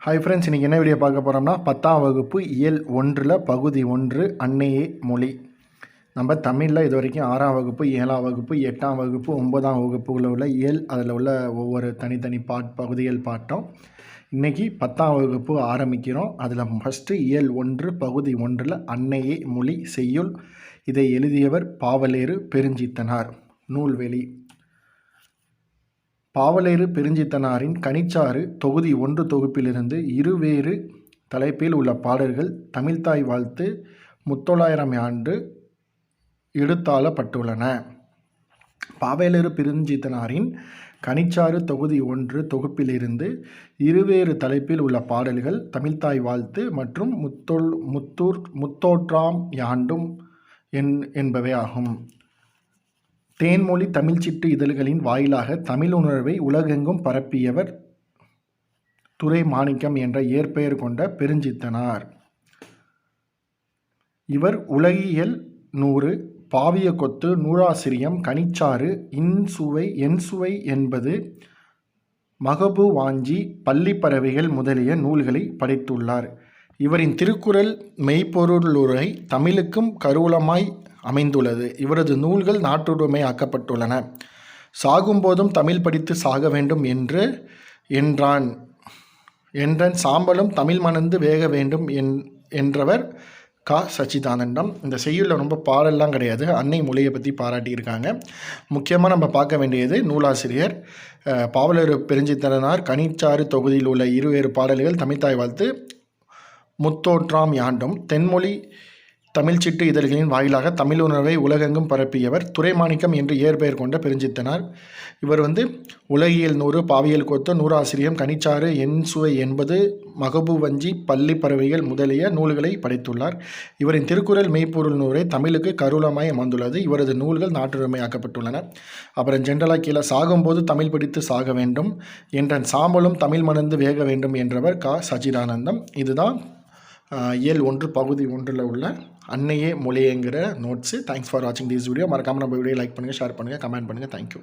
Hi friends இன்றைக்கி என்ன video பார்க்க போகிறோம்னா பத்தாம் வகுப்பு இயல் ஒன்றில் பகுதி ஒன்று அன்னையே மொழி. நம்ம தமிழில் இது வரைக்கும் ஆறாம் வகுப்பு ஏழாம் வகுப்பு எட்டாம் வகுப்பு ஒன்பதாம் வகுப்புகளில் உள்ள இயல் அதில் உள்ள ஒவ்வொரு தனித்தனி பாட் பகுதிகள் பாட்டோம். இன்றைக்கி பத்தாம் வகுப்பு ஆரம்பிக்கிறோம். அதில் ஃபஸ்ட்டு இயல் ஒன்று பகுதி ஒன்றில் அன்னையே மொழி செய்யுள். இதை எழுதியவர் பாவலேறு பெருஞ்சித்தனார் நூல்வெளி பாவலேறு பெருஞ்சித்தனாரின் கனிச்சாறு தொகுதி ஒன்று தொகுப்பிலிருந்து இருவேறு தலைப்பில் உள்ள பாடல்கள் தமிழ்த்தாய் வாழ்த்து முத்தொள்ளாயிரம் ஆண்டு எடுத்தாளப்பட்டுள்ளன. பாவேலரு பெருஞ்சித்தனாரின் கனிச்சாறு தொகுதி ஒன்று தொகுப்பிலிருந்து இருவேறு தலைப்பில் உள்ள பாடல்கள் தமிழ்த்தாய் வாழ்த்து மற்றும் முத்தொல் முத்தூர் முத்தோற்றாம் யாண்டும் என் என்பவை ஆகும். தேன்மொழி தமிழ்ச்சிட்டு இதழ்களின் வாயிலாக தமிழ் உணர்வை உலகெங்கும் பரப்பியவர் துரை மாணிக்கம் என்ற இயற்பெயர் கொண்ட பெருஞ்சித்தனார். இவர் உலகியல் நூறு பாவிய கொத்து நூறாசிரியம் கனிச்சாறு இன்சுவை என்சுவை என்பது மகபு வாஞ்சி பள்ளிப்பறவைகள் முதலிய நூல்களை படைத்துள்ளார். இவரின் திருக்குறள் மெய்ப்பொருளுரை தமிழுக்கும் கருவூலமாய் அமைந்துள்ளது. இவரது நூல்கள் நாட்டுடைமை ஆக்கப்பட்டுள்ளன. சாகும்போதும் தமிழ் படித்து சாக வேண்டும் என்று என்றான். என்றன் சாம்பலும் தமிழ் மணந்து வேக வேண்டும் என் என்றவர் கா. சச்சிதானந்தம். இந்த செய்யுளில் ரொம்ப பாடல்லாம் கிடையாது. அன்னை மொழியை பற்றி பாராட்டியிருக்காங்க. முக்கியமாக நம்ம பார்க்க வேண்டியது நூலாசிரியர் பாவலர் பெருஞ்சித்தனார் கனிச்சாறு தொகுதியில் உள்ள இருவேறு பாடல்கள் தமிழ்த்தாய் வாழ்த்து முத்தோற்றாம் யாண்டும் தென்மொழி தமிழ்ச்சிட்டு இதழ்களின் வாயிலாக தமிழ் உணர்வை உலகெங்கும் பரப்பியவர் துறைமாணிக்கம் என்று இயற்பெயர் கொண்ட பெருஞ்சித்தனார். இவர் வந்து உலகியல் நூறு பாவியல் கொத்து நூறாசிரியம் கனிச்சாறு என் சுவை என்பது மகபு வஞ்சி பள்ளி பறவைகள் முதலிய நூல்களை படைத்துள்ளார். இவரின் திருக்குறள் மெய்ப்பொருள் நூலை தமிழுக்கு கருளமாய் அமர்ந்துள்ளது இவரது நூல்கள் நாட்டுரிமையாக்கப்பட்டுள்ளன அப்புறம் ஜென்ரலாக கீழே சாகும்போது தமிழ் பிடித்து சாக வேண்டும் என்ற சாம்பலும் தமிழ் மணந்து வேக வேண்டும் என்றவர் கா. சச்சிதானந்தம். இதுதான் இயல் ஒன்று பகுதி ஒன்றில் உள்ள அன்னையே மொழியங்கிற நோட்ஸு தேங்க்ஸ் ஃபார் வாட்சிங் திஸ் வீடியோ மறக்காமல் நம்ம வீடியோ லைக் பண்ணுங்கள் ஷேர் பண்ணுங்கள் கமெண்ட் பண்ணுங்கள் தேங்க்யூ